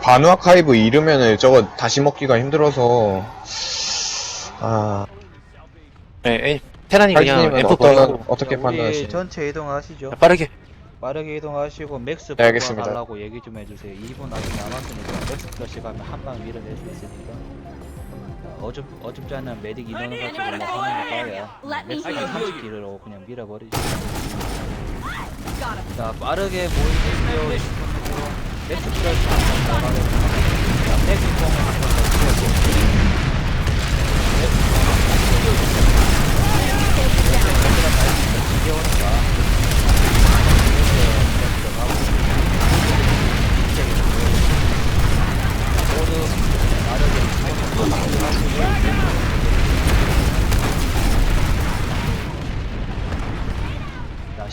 반우 아카이브 잃으면은 저거 다시 먹기가 힘들어서 아 네, 에이, 테란이 그냥 앰프 어떤 버리고 어떻게 우리 판단하시나요? 전체 이동하시죠. 빠르게 빠르게 이동하시고 맥스 네, 알겠습니다. 달라고 얘기 좀 해주세요. 2분 아직 남았으니까 맥스 플러시 가면 한방 밀어낼 수 있으니까. 어줍 어줍지 않은 메딕 인원을 가지고 뭐 하는 거 봐야 맥스 30킬로 그냥 밀어버리죠. 자 빠르게 모이세요. 맥스 플러시 한번 나가겠습니다. 자 맥스 뽕을 한번 더 치워주고.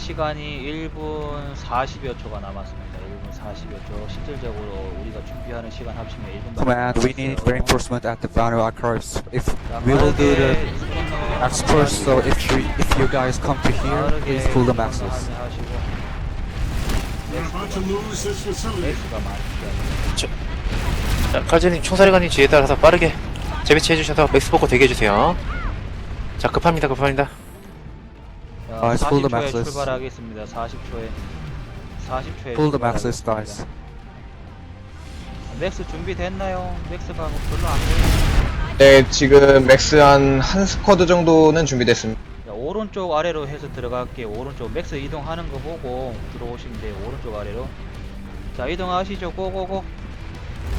시간이 1분 40여 초가 남았습니다. 1분 40여 초. 실질적으로 우리가 준비하는 시간 합치면 1분 Command, we need reinforcement at the Vanu Archives. If we will do the Max first, so if we, if you guys come to here, please pull the maxes. We're about to lose this facility. 엑스가 많이 자, 칼즈님 총사령관님 지에 따라서 빠르게 재배치 해 주셔서 맥스 버커 대기해 주세요 자 급합니다 급합니다 자, Guys, pull the 40초에 maxes. 출발하겠습니다. 40초에 40초에 Pull the maxes, guys. 맥스 준비됐나요? 맥스가 뭐 별로 안 보이네. 네 지금 맥스 한 한 스쿼드 정도는 준비됐습니다. 자, 오른쪽 아래로 해서 들어갈게요. 오른쪽 맥스 이동하는 거 보고 들어오시면 돼요. 오른쪽 아래로. 자 이동하시죠. 고고고.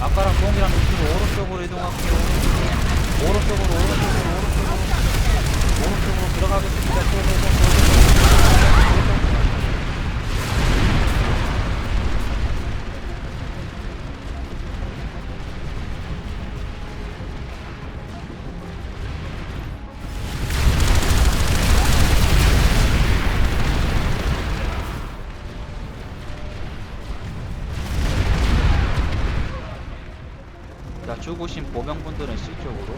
아까랑 동일한 위치로 오른쪽으로 이동할게요. 오른쪽으로 오른쪽으로 오른쪽으로 오른쪽으로 오른쪽으로 들어가겠습니다. 고고고. 자 죽으신 보병분들은 C 쪽으로.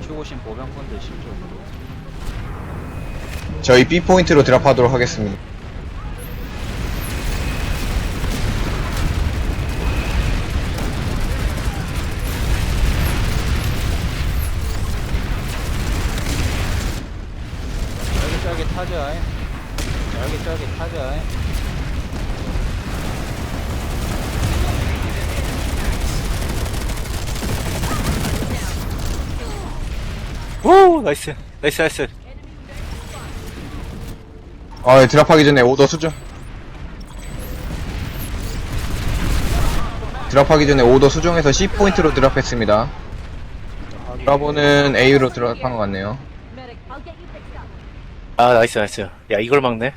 죽으신 보병분들 C 쪽으로. 저희 B 포인트로 드랍하도록 하겠습니다. 짧게 타자. 짧게 타자. 오 나이스 나이스 나이스 아 네, 드랍하기 전에 오더 수정. 드랍하기 전에 오더 수정해서 C 포인트로 드랍했습니다. 브라보는 A로 드랍한 것 같네요. 아 나이스 나이스 야 이걸 막네